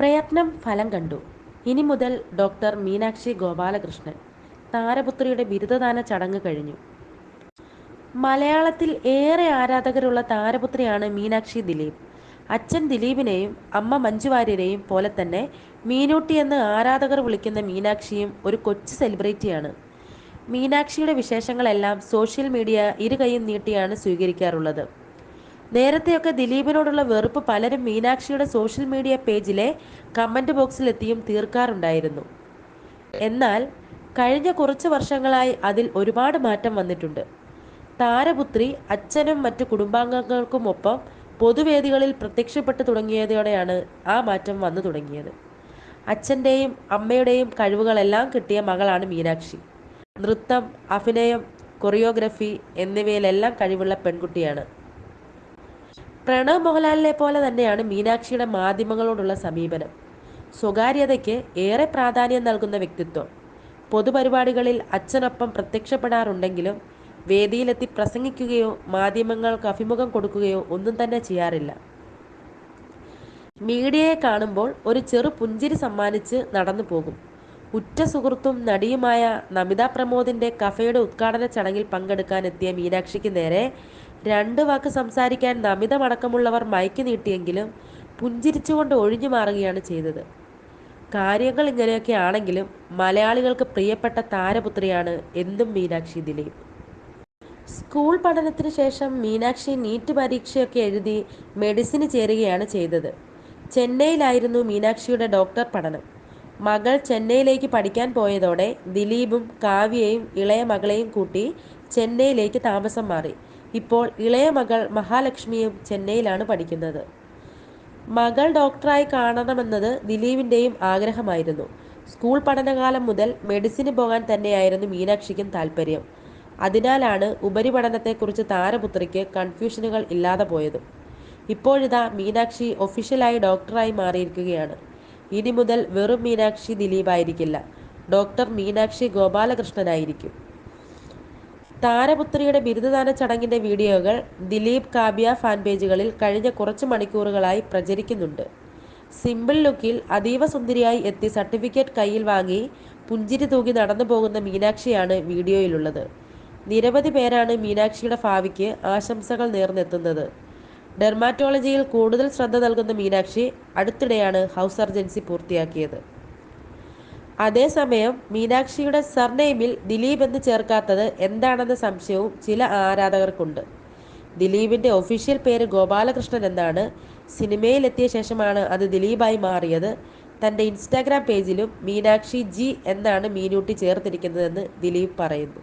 പ്രയത്നം ഫലം കണ്ടു. ഇനി മുതൽ ഡോക്ടർ മീനാക്ഷി ഗോപാലകൃഷ്ണൻ താരപുത്രിയുടെ ബിരുദദാന ചടങ്ങ് കഴിഞ്ഞു. മലയാളത്തിൽ ഏറെ ആരാധകരുള്ള താരപുത്രിയാണ് മീനാക്ഷി ദിലീപ്. അച്ഛൻ ദിലീപിനെയും അമ്മ മഞ്ജുവാര്യരെയും പോലെ തന്നെ മീനൂട്ടി എന്ന് ആരാധകർ വിളിക്കുന്ന മീനാക്ഷിയും ഒരു കൊച്ചു സെലിബ്രിറ്റിയാണ്. മീനാക്ഷിയുടെ വിശേഷങ്ങളെല്ലാം സോഷ്യൽ മീഡിയ ഇരുകൈയും നീട്ടിയാണ് സ്വീകരിക്കാറുള്ളത്. നേരത്തെയൊക്കെ ദിലീപിനോടുള്ള വെറുപ്പ് പലരും മീനാക്ഷിയുടെ സോഷ്യൽ മീഡിയ പേജിലെ കമന്റ് ബോക്സിലെത്തിയും തീർക്കാറുണ്ടായിരുന്നു. എന്നാൽ കഴിഞ്ഞ കുറച്ച് വർഷങ്ങളായി അതിൽ ഒരുപാട് മാറ്റം വന്നിട്ടുണ്ട്. താരപുത്രി അച്ഛനും മറ്റു കുടുംബാംഗങ്ങൾക്കുമൊപ്പം പൊതുവേദികളിൽ പ്രത്യക്ഷപ്പെട്ടു തുടങ്ങിയതോടെയാണ് ആ മാറ്റം വന്നു തുടങ്ങിയത്. അച്ഛന്റെയും അമ്മയുടെയും കഴിവുകളെല്ലാം കിട്ടിയ മകളാണ് മീനാക്ഷി. നൃത്തം അഭിനയം കൊറിയോഗ്രഫി എന്നിവയിലെല്ലാം കഴിവുള്ള പെൺകുട്ടിയാണ്. പ്രണവ് മോഹൻലാലിനെ പോലെ തന്നെയാണ് മീനാക്ഷിയുടെ മാധ്യമങ്ങളോടുള്ള സമീപനം. സ്വകാര്യതയ്ക്ക് ഏറെ പ്രാധാന്യം നൽകുന്ന വ്യക്തിത്വം. പൊതുപരിപാടികളിൽ അച്ഛനൊപ്പം പ്രത്യക്ഷപ്പെടാറുണ്ടെങ്കിലും വേദിയിലെത്തി പ്രസംഗിക്കുകയോ മാധ്യമങ്ങൾക്ക് അഭിമുഖം കൊടുക്കുകയോ ഒന്നും തന്നെ ചെയ്യാറില്ല. മീഡിയയെ കാണുമ്പോൾ ഒരു ചെറു പുഞ്ചിരി സമ്മാനിച്ച് നടന്നു പോകും. ഉറ്റ സുഹൃത്തും നടിയുമായ നമിത പ്രമോദിന്റെ കഫയുടെ ഉദ്ഘാടന ചടങ്ങിൽ പങ്കെടുക്കാൻ എത്തിയ മീനാക്ഷിക്ക് നേരെ രണ്ട് വാക്ക് സംസാരിക്കാൻ നമിതമടക്കമുള്ളവർ മയക്കി നീട്ടിയെങ്കിലും പുഞ്ചിരിച്ചുകൊണ്ട് ഒഴിഞ്ഞു മാറുകയാണ് ചെയ്തത്. കാര്യങ്ങൾ ഇങ്ങനെയൊക്കെ ആണെങ്കിലും മലയാളികൾക്ക് പ്രിയപ്പെട്ട താരപുത്രിയാണ് എന്തും മീനാക്ഷി ദിലീപ്. സ്കൂൾ പഠനത്തിന് ശേഷം മീനാക്ഷി നീറ്റ് പരീക്ഷയൊക്കെ എഴുതി മെഡിസിന് ചേരുകയാണ് ചെയ്തത്. ചെന്നൈയിലായിരുന്നു മീനാക്ഷിയുടെ ഡോക്ടർ പഠനം. മകൾ ചെന്നൈയിലേക്ക് പഠിക്കാൻ പോയതോടെ ദിലീപും കാവ്യയും ഇളയ മകളെയും കൂട്ടി ചെന്നൈയിലേക്ക് താമസം മാറി. ഇപ്പോൾ ഇളയ മകൾ മഹാലക്ഷ്മിയും ചെന്നൈയിലാണ് പഠിക്കുന്നത്. മകൾ ഡോക്ടറായി കാണണമെന്നത് ദിലീപിന്റെയും ആഗ്രഹമായിരുന്നു. സ്കൂൾ പഠനകാലം മുതൽ മെഡിസിന് പോകാൻ തന്നെയായിരുന്നു മീനാക്ഷിക്കും താല്പര്യം അതിനാലാണ് ഉപരിപഠനത്തെക്കുറിച്ച് താരപുത്രിക്ക് കൺഫ്യൂഷനുകൾ ഇല്ലാതെ പോയത്. ഇപ്പോഴിതാ മീനാക്ഷി ഒഫീഷ്യലായി ഡോക്ടറായി മാറിയിരിക്കുകയാണ്. ഇനി മുതൽ വെറും മീനാക്ഷി ദിലീപായിരിക്കില്ല. ഡോക്ടർ മീനാക്ഷി ഗോപാലകൃഷ്ണനായിരിക്കും. താരപുത്രിയുടെ ബിരുദദാന ചടങ്ങിന്റെ വീഡിയോകൾ ദിലീപ് കാവ്യ ഫാൻ പേജുകളിൽ കഴിഞ്ഞ കുറച്ച് മണിക്കൂറുകളായി പ്രചരിക്കുന്നുണ്ട്. സിമ്പിൾ ലുക്കിൽ അതീവ സുന്ദരിയായി എത്തി സർട്ടിഫിക്കറ്റ് കയ്യിൽ വാങ്ങി പുഞ്ചിരി തൂകി നടന്നു പോകുന്ന മീനാക്ഷിയാണ് വീഡിയോയിലുള്ളത്. നിരവധി പേരാണ് മീനാക്ഷിയുടെ ഭാവിക്ക് ആശംസകൾ നേർന്നെത്തുന്നത്. ഡെർമാറ്റോളജിയിൽ കൂടുതൽ ശ്രദ്ധ നൽകുന്ന മീനാക്ഷി അടുത്തിടെയാണ് ഹൗസ് സർജൻസി പൂർത്തിയാക്കിയത്. അതേസമയം മീനാക്ഷിയുടെ സർനെയിമിൽ ദിലീപ് എന്ന് ചേർക്കാത്തത് എന്താണെന്ന സംശയവും ചില ആരാധകർക്കുണ്ട്. ദിലീപിന്റെ ഒഫീഷ്യൽ പേര് ഗോപാലകൃഷ്ണൻ എന്നാണ്. സിനിമയിലെത്തിയ ശേഷമാണ് അത് ദിലീപായി മാറിയത്. തന്റെ ഇൻസ്റ്റാഗ്രാം പേജിലും മീനാക്ഷി ജി എന്നാണ് മീനൂട്ടി ചേർത്തിരിക്കുന്നതെന്ന് ദിലീപ് പറയുന്നു.